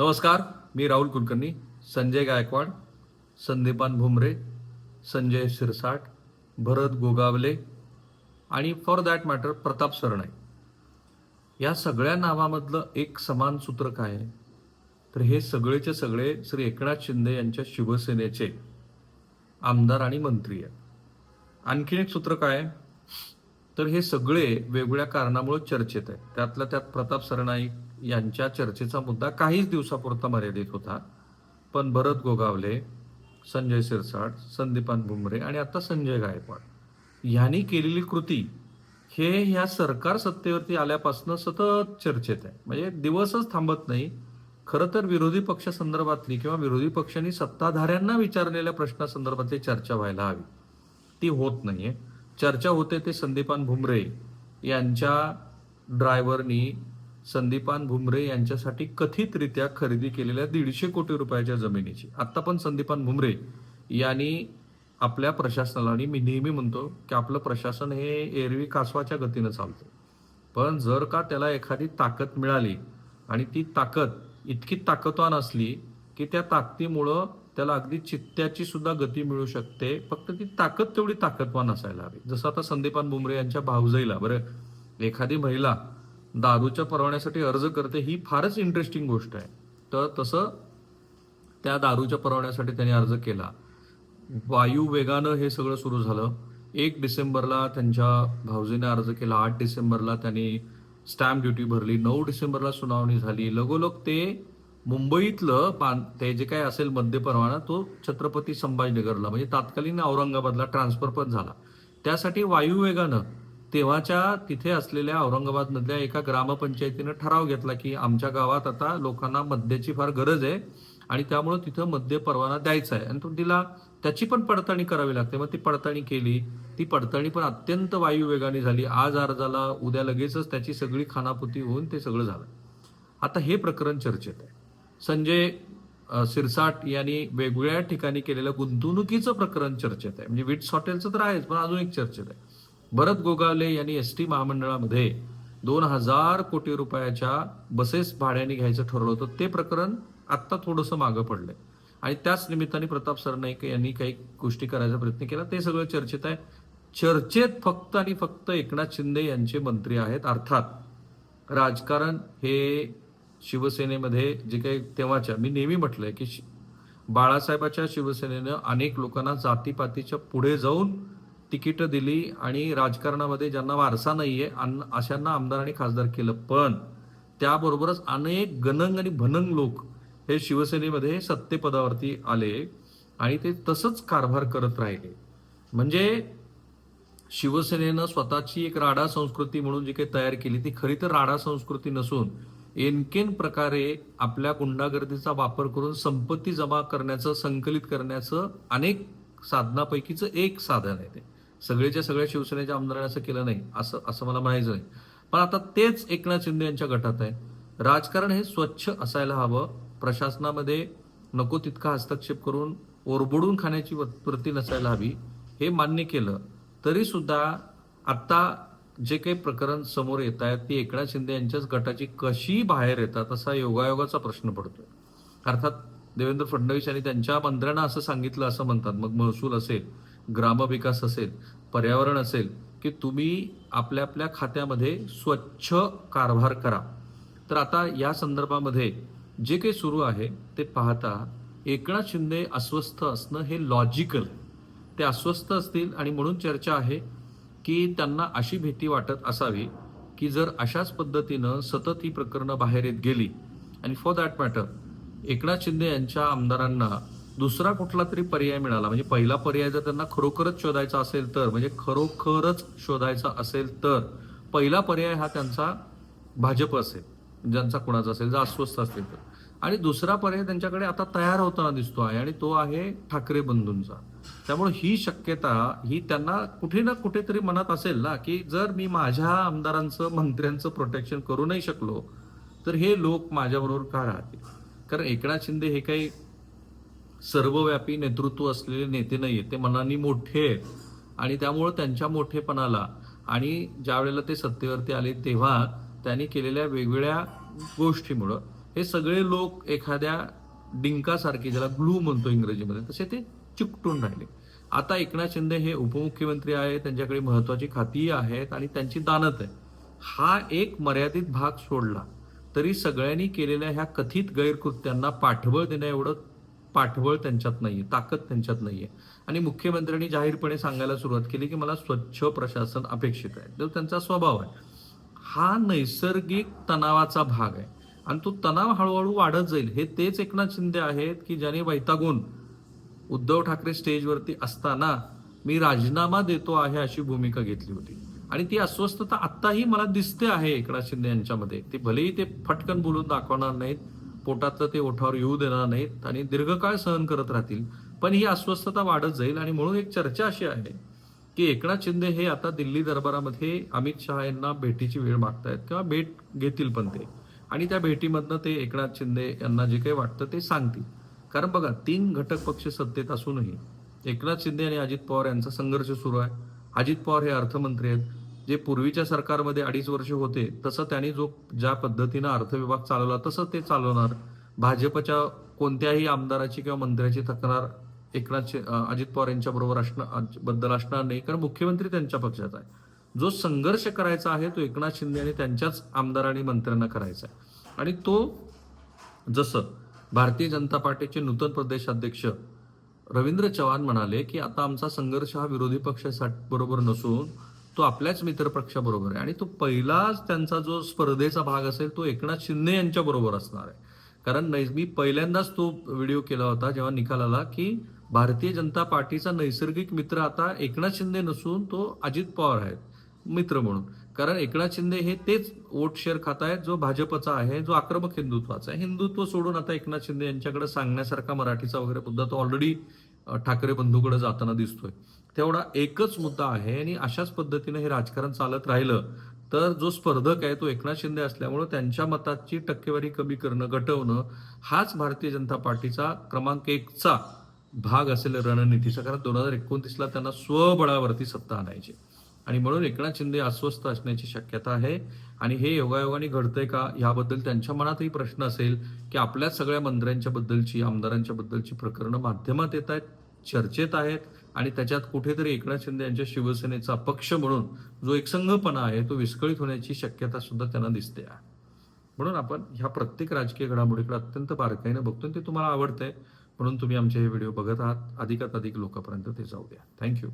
नमस्कार मी राहुल कुलकर्णी संजय गायकवाड संदीपान भुमरे संजय शिरसाट भरत गोगावले आणि for that matter Pratap Sarnaik या सगळ्या नावामधलं एक समान सूत्र काय आहे? तर हे सगळेचे सगळे श्री एकनाथ शिंदे यांच्या शिवसेनेचे आमदार आणि मंत्री आहेत. आणखीन एक सूत्र काय आहे? तर हे सगळे वेगवेगळ्या कारणामुळे चर्चेत आहे त्यातल्या त्यात प्रताप सरनाईक यांच्या चर्चेचा मुद्दा काहीच दिवसापुरता मर्यादित होता. पण भरत गोगावले संजय सिरसाट संदीपान भुमरे आणि आता संजय गायकवाड यांनी केलेली कृती हे ह्या सरकार सत्तेवरती आल्यापासून सतत चर्चेत आहे. म्हणजे दिवसच थांबत नाही. खरं तर विरोधी पक्षासंदर्भातली किंवा विरोधी पक्षांनी सत्ताधाऱ्यांना विचारलेल्या प्रश्नासंदर्भातली चर्चा व्हायला हवी. ती होत नाहीये. चर्चा होते ते संदीपान भुमरे यांच्या ड्रायव्हरनी संदीपान भुमरे यांच्यासाठी कथितरित्या खरेदी केलेल्या दीडशे कोटी रुपयाच्या जमिनीची. आत्ता पण संदीपान भुमरे यांनी आपल्या प्रशासनाला आणि मी नेहमी म्हणतो की आपलं प्रशासन हे एरवी कासवाच्या गतीनं चालतं. पण जर का त्याला एखादी ताकद मिळाली आणि ती ताकद इतकी ताकदवान असली की त्या ताकदीमुळं त्याला अगदी चित्त्याची सुद्धा गती मिळू शकते फक्त ती ताकद तेवढी ताकदवान असायला हवी. जसं आता संदीपान बुमरे यांच्या भाऊजाईला बरं एखादी महिला दारूच्या परवान्यासाठी अर्ज करते ही फारच इंटरेस्टिंग गोष्ट आहे. तर तसं त्या दारूच्या परवान्यासाठी त्यांनी अर्ज केला. वायू वेगानं हे सगळं सुरू झालं. एक डिसेंबरला त्यांच्या भाऊजीने अर्ज केला. आठ डिसेंबरला त्यांनी स्टॅम्प ड्युटी भरली. नऊ डिसेंबरला सुनावणी झाली. लगोलग ते मुंबईतलं पान ते जे काय असेल मध्य परवाना तो छत्रपती संभाजीनगरला म्हणजे तात्कालीन औरंगाबादला ट्रान्सफर पण झाला. त्यासाठी वायू वेगानं तेव्हाच्या तिथे असलेल्या औरंगाबादमधल्या एका ग्रामपंचायतीनं ठराव घेतला की आमच्या गावात आता लोकांना मद्याची फार गरज आहे आणि त्यामुळं तिथं मद्य परवाना द्यायचा आहे. आणि तो तिला त्याची पण पडताळणी करावी लागते. मग ती पडताळणी केली. ती पडताळणी पण अत्यंत वायू वेगाने झाली. आज अर्जाला उद्या लगेचच त्याची सगळी खानापुती होऊन ते सगळं झालं. आता हे प्रकरण चर्चेत आहे. संजय सिरसाट यांनी वेगवेगळ्या ठिकाणी केलेलं गुंतवणुकीचं प्रकरण चर्चेत आहे. म्हणजे विट्स हॉटेलचं तर आहेच पण अजून एक चर्चेत आहे. भरत गोगावले यांनी एस टी महामंडळामध्ये दोन हजार कोटी रुपयाच्या बसेस भाड्याने घ्यायचं ठरवलं होतं. ते प्रकरण आत्ता थोडंसं मागं पडलंय. आणि त्याच निमित्ताने प्रताप सरनाईक यांनी काही गोष्टी करायचा प्रयत्न केला. ते सगळं चर्चेत आहे. चर्चेत फक्त आणि फक्त एकनाथ शिंदे यांचे मंत्री आहेत अर्थात राजकारण हे शिवसेनेमध्ये जे काही तेव्हाच्या मी नेहमी म्हटलंय की शि- बाळासाहेबाच्या शिवसेनेनं अनेक लोकांना जातीपातीच्या पुढे जाऊन तिकीटं दिली आणि राजकारणामध्ये ज्यांना वारसा नाहीये अन- अशांना आमदार आणि खासदार केलं. पण त्याबरोबरच अनेक गणंग आणि भनंग लोक हे शिवसेनेमध्ये सत्तेपदावरती आले आणि ते तसंच कारभार करत राहिले. म्हणजे शिवसेनेनं स्वतःची एक राडा संस्कृती म्हणून जी काही तयार केली ती खरी तर राडा संस्कृती नसून एनकेन प्रकारे आपल्या गुंडागर्दीचा वापर करून संपत्ती जमा करण्याचं संकलित करण्याचं अनेक साधनापैकीचं एक साधन आहे ते. सगळेच्या सगळ्या शिवसेनेच्या आमदारांनी असं केलं नाही असं असं मला म्हणायचं नाही पण आता तेच एकनाथ शिंदे यांच्या गटात आहे. राजकारण हे स्वच्छ असायला हवं. प्रशासनामध्ये नको तितका हस्तक्षेप करून ओरबडून खाण्याची वृत्ती नसायला हवी. हे मान्य केलं. तरी सुद्धा जे काही प्रकरण समोर येत आहेत ती एकनाथ शिंदे यांच्याच गटाची कशी बाहेर येतात असा योगायोगाचा प्रश्न पडतोय. अर्थात देवेंद्र फडणवीस यांनी त्यांच्या मंत्र्यांना असं सांगितलं असं म्हणतात. मग महसूल असेल ग्रामविकास असेल पर्यावरण असेल की तुम्ही आपल्या आपल्या खात्यामध्ये स्वच्छ कारभार करा. तर आता या संदर्भामध्ये जे काही सुरू आहे ते पाहता एकनाथ शिंदे अस्वस्थ असणं हे लॉजिकल ते अस्वस्थ असतील आणि म्हणून चर्चा आहे की त्यांना अशी भीती वाटत असावी की जर अशाच पद्धतीनं सतत ही प्रकरणं बाहेर येत गेली. आणि for that matter Eknath Shinde यांच्या आमदारांना दुसरा कुठला तरी पर्याय मिळाला. म्हणजे पहिला पर्याय जर त्यांना खरोखरच शोधायचा असेल तर म्हणजे खरोखरच शोधायचा असेल तर पहिला पर्याय हा त्यांचा भाजप असेल ज्यांचा कुणाचा असेल जर अस्वस्थ असतील तर. आणि दुसरा पर्याय त्यांच्याकडे आता तयार होताना दिसतो आहे आणि तो आहे ठाकरे बंधूंचा. त्यामुळे ही शक्यता ही त्यांना कुठे ना कुठेतरी मनात असेल ना की जर मी माझ्या आमदारांचं मंत्र्यांचं प्रोटेक्शन करू नाही शकलो तर हे लोक माझ्याबरोबर का राहतील? कारण एकनाथ शिंदे हे काही सर्वव्यापी नेतृत्व असलेले नेते नाही आहेत ते मनाने मोठे आहेत. आणि त्यामुळं त्यांच्या मोठेपणाला आणि ज्या वेळेला ते सत्तेवरती आले तेव्हा त्यांनी केलेल्या वेगवेगळ्या गोष्टीमुळं हे सगळे लोक एखाद्या डिंकासारखे ज्याला ग्लू म्हणतो इंग्रजीमध्ये तसे ते चिकटून राहिले. आता एकनाथ शिंदे हे उपमुख्यमंत्री आहेत त्यांच्याकडे महत्वाची खातीही आहेत आणि त्यांची दानत आहे हा एक मर्यादित भाग सोडला तरी सगळ्यांनी केलेल्या ह्या कथित गैरकृत्यांना पाठबळ देण्या एवढं पाठबळ त्यांच्यात नाहीये ताकद त्यांच्यात नाहीये. आणि मुख्यमंत्र्यांनी जाहीरपणे सांगायला सुरुवात केली की मला स्वच्छ प्रशासन अपेक्षित आहे. तो त्यांचा स्वभाव आहे. हा नैसर्गिक तणावाचा भाग आहे. आणि तो तणाव हळूहळू वाढत जाईल. हे तेच एकनाथ शिंदे आहेत की ज्याने वैतागून उद्धव ठाकरे स्टेजवरती असताना मी राजीनामा देतो आहे अशी भूमिका घेतली होती. आणि ती अस्वस्थता आत्ताही मला दिसते आहे एकनाथ शिंदे यांच्यामध्ये. ते भलेही ते फटकन बोलून दाखवणार नाहीत पोटातलं ते ओठावर येऊ देणार नाहीत आणि दीर्घकाळ सहन करत राहतील. पण ही अस्वस्थता वाढत जाईल आणि म्हणून एक चर्चा अशी आहे की एकनाथ शिंदे हे आता दिल्ली दरबारामध्ये अमित शहा यांना भेटीची वेळ मागतायत किंवा भेट घेतील पण ते. आणि त्या भेटीमधनं ते एकनाथ शिंदे यांना जे काही वाटतं ते सांगतील. कारण बघा तीन घटक पक्ष सत्तेत असूनही एकनाथ शिंदे आणि अजित पवार यांचा संघर्ष सुरू आहे. अजित पवार हे अर्थमंत्री आहेत. जे पूर्वीच्या सरकारमध्ये अडीच वर्ष होते तसं त्यांनी जो ज्या पद्धतीनं अर्थविभाग चालवला तसं ते चालवणार. भाजपच्या कोणत्याही आमदाराची किंवा मंत्र्याची तक्रार एकनाथ अजित पवार यांच्या बरोबर असणार बद्दल असणार नाही कारण मुख्यमंत्री त्यांच्या पक्षाचा आहे. जो संघर्ष करायचा आहे तो एकनाथ शिंदे आणि त्यांच्याच आमदार आणि मंत्र्यांना करायचा आहे. आणि तो जसं भारतीय जनता पार्टीचे नूतन प्रदेशाध्यक्ष रवींद्र चव्हाण म्हणाले की आता आमचा संघर्ष हा विरोधी पक्षासाठी बरोबर नसून तो आपल्याच मित्रपक्षाबरोबर आहे आणि तो पहिलाच त्यांचा जो स्पर्धेचा भाग असेल तो एकनाथ शिंदे यांच्या बरोबर असणार आहे. कारण नै मी पहिल्यांदाच तो व्हिडिओ केला होता जेव्हा निकाल आला की भारतीय जनता पार्टीचा नैसर्गिक मित्र आता एकनाथ शिंदे नसून तो अजित पवार आहेत मित्र म्हणून. कारण एकनाथ शिंदे हे तेच वोट शेअर खात आहेत जो भाजपचा आहे जो आक्रमक हिंदुत्वाचा आहे. हिंदुत्व सोडून आता एकनाथ शिंदे यांच्याकडे सांगण्यासारखा मराठीचा वगैरे मुद्दा तो ऑलरेडी ठाकरे बंधूकडे जाताना दिसतोय. तेवढा एकच मुद्दा आहे आणि अशाच पद्धतीने हे राजकारण चालत राहिलं तर जो स्पर्धक आहे तो एकनाथ शिंदे असल्यामुळं त्यांच्या मताची टक्केवारी कमी करणं घटवणं हाच भारतीय जनता पार्टीचा क्रमांक एकचा भाग असेल रणनीतीचा कारण दोन हजार एकोणतीसला त्यांना स्वबळावरती सत्ता आणायची. आणि म्हणून एकनाथ शिंदे अस्वस्थ असण्याची शक्यता आहे. आणि हे योगायोगाने घडतंय का याबद्दल त्यांच्या मनातही प्रश्न असेल की आपल्याच सगळ्या मंत्र्यांच्या बद्दलची आमदारांच्या बद्दलची प्रकरणं माध्यमात येत आहेत चर्चेत आहेत आणि त्याच्यात कुठेतरी एकनाथ शिंदे यांच्या शिवसेनेचा पक्ष म्हणून जो एक संघपणा आहे तो विस्कळीत होण्याची शक्यता सुद्धा त्यांना दिसते आहे. म्हणून आपण ह्या प्रत्येक राजकीय घडामोडीकडे अत्यंत बारकाईनं बघतो ते तुम्हाला आवडतंय म्हणून तुम्ही आमचे हे व्हिडिओ बघत आहात. अधिकात अधिक लोकांपर्यंत ते जाऊ द्या. थँक्यू